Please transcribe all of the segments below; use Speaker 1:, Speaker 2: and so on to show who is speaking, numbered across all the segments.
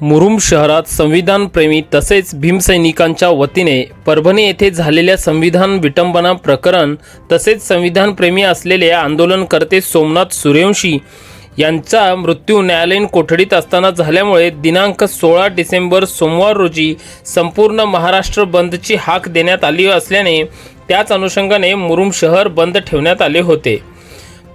Speaker 1: मुरुम शहरात संविधानप्रेमी तसेच भीमसैनिकांच्या वतीने परभणी येथे झालेल्या संविधान विटंबना प्रकरण तसेच संविधानप्रेमी असलेले आंदोलनकर्ते सोमनाथ सूर्यवंशी यांचा मृत्यू न्यायालयीन कोठडीत असताना झाल्यामुळे दिनांक सोळा डिसेंबर सोमवार रोजी संपूर्ण महाराष्ट्र बंदची हाक देण्यात आली असल्याने त्याच अनुषंगाने मुरुम शहर बंद ठेवण्यात आले होते.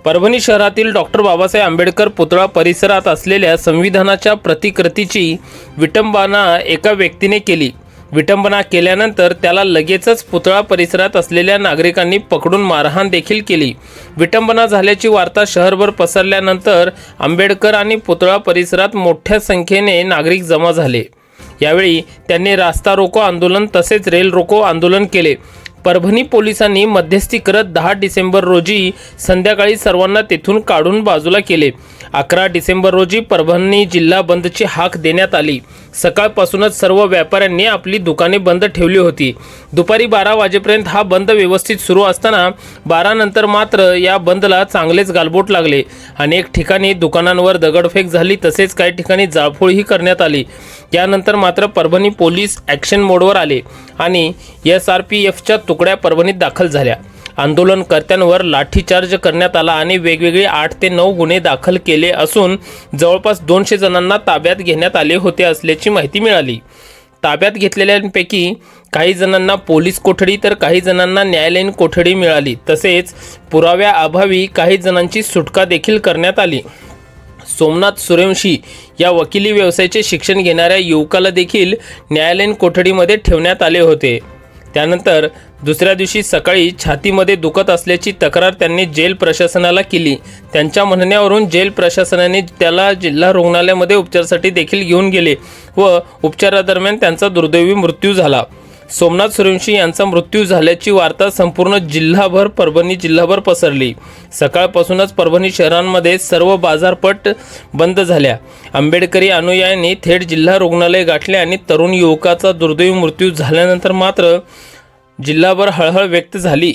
Speaker 1: परभणी शहरातील डॉक्टर बाबासाहेब आंबेडकर पुतळा परिसरात असलेल्या संविधानाच्या प्रतिकृतीची विटंबना एका व्यक्तीने केली. विटंबना केल्यानंतर त्याला लगेचच पुतळा परिसरात असलेल्या नागरिकांनी पकडून मारहाण देखील केली. विटंबना झाल्याची वार्ता शहरभर पसरल्यानंतर आंबेडकर आणि पुतळा परिसरात मोठ्या संख्येने नागरिक जमा झाले. यावेळी त्यांनी रास्ता रोको आंदोलन तसेच रेल रोको आंदोलन केले. परभणी पोलिसांनी मध्यस्थी करत दहा डिसेंबर रोजी संध्याकाळी सर्वांना तेथून काढून बाजूला केले. अकरा डिसेंबर रोजी परभणी जिल्हा बंदची हाक देण्यात आली. सकाळपासूनच सर्व व्यापाऱ्यांनी आपली दुकाने बंद ठेवली होती. दुपारी बारा वाजेपर्यंत हा बंद व्यवस्थित सुरू असताना बारानंतर मात्र या बंदला चांगलेच गालबोट लागले. अनेक ठिकाणी दुकानांवर दगडफेक झाली तसेच काही ठिकाणी जाळपोळही करण्यात आली. यानंतर मात्र परभणी पोलीस ॲक्शन मोडवर आले आणि एस आर पी एफच्या तुकड्या परभणीत दाखल झाल्या. आंदोलनकर्त्यांवर लाठीचार्ज करण्यात आला आणि वेगवेगळे आठ ते नऊ गुन्हे दाखल केले असून जवळपास दोनशे जणांना ताब्यात घेण्यात आले होते असल्याची माहिती मिळाली. ताब्यात घेतलेल्यांपैकी काही जणांना पोलीस कोठडी तर काही जणांना न्यायालयीन कोठडी मिळाली. तसेच पुराव्याअभावी काही जणांची सुटका देखील करण्यात आली. सोमनाथ सूर्यवंशी या वकिली व्यवसायाचे शिक्षण घेणाऱ्या युवकाला देखील न्यायालयीन कोठडीमध्ये ठेवण्यात आले होते. त्यानंतर दुसऱ्या दिवशी सकाळी छातीमध्ये दुखत असल्याची तक्रार त्यांनी जेल प्रशासनाला केली. त्यांच्या म्हणण्यावरून जेल प्रशासनाने त्याला जिल्हा रुग्णालयामध्ये उपचारासाठी देखील घेऊन गेले व उपचारादरम्यान त्यांचा दुर्दैवी मृत्यू झाला. सोमनाथ सूर्यवंशी यांचा मृत्यू झाल्याची वार्ता संपूर्ण जिल्हाभर परभणी जिल्हाभर पसरली. सकाळपासूनच परभणी शहरांमध्ये सर्व बाजारपट बंद झाल्या. आंबेडकरी अनुयायांनी थेट जिल्हा रुग्णालय गाठले आणि तरुण युवकाचा दुर्दैवी मृत्यू झाल्यानंतर मात्र जिल्हाभर हळहळ व्यक्त झाली.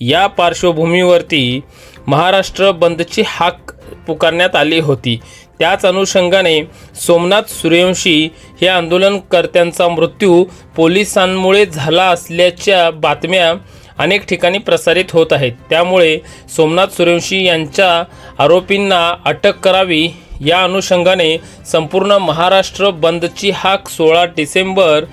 Speaker 1: या पार्श्वभूमीवरती महाराष्ट्र बंदची हाक पुकारण्यात आली होती. त्याच अनुषंगाने सोमनाथ सूर्यवंशी हे आंदोलनकर्त्यांचा मृत्यू पोलिसांमुळे झाला असल्याच्या बातम्या अनेक ठिकाणी प्रसारित होत आहेत. त्यामुळे सोमनाथ सूर्यवंशी यांच्या आरोपींना अटक करावी या अनुषंगाने संपूर्ण महाराष्ट्र बंदची हाक सोळा डिसेंबर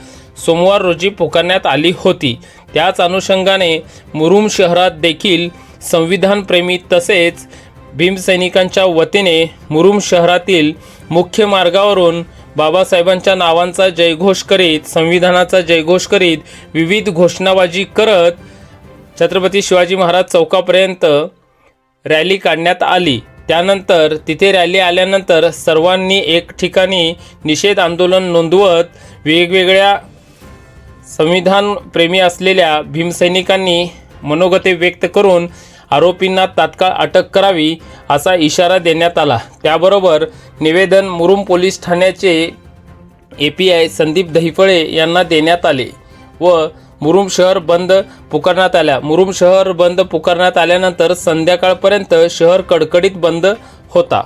Speaker 1: सोमवार रोजी पुकारण्यात आली होती. त्याच अनुषंगाने मुरुम शहरात देखील संविधानप्रेमी तसेच भीमसैनिकांच्या वतीने मुरुम शहरातील मुख्य मार्गावरून बाबासाहेबांच्या नावांचा जयघोष करीत संविधानाचा जयघोष करीत विविध घोषणाबाजी करत छत्रपती शिवाजी महाराज चौकापर्यंत रॅली काढण्यात आली. त्यानंतर तिथे रॅली आल्यानंतर सर्वांनी एक ठिकाणी निषेध आंदोलन नोंदवत वेगवेगळ्या संविधानप्रेमी असलेल्या भीमसैनिकांनी मनोगते व्यक्त करून आरोपींना तात्काळ अटक करावी असा इशारा देण्यात आला. त्याबरोबर निवेदन मुरुम पोलीस ठाण्याचे A P I Sandeep Dahiphale यांना देण्यात आले व मुरुम शहर बंद पुकारण्यात आल्या. मुरुम शहर बंद पुकारण्यात आल्यानंतर संध्याकाळपर्यंत शहर कडकडीत बंद होता.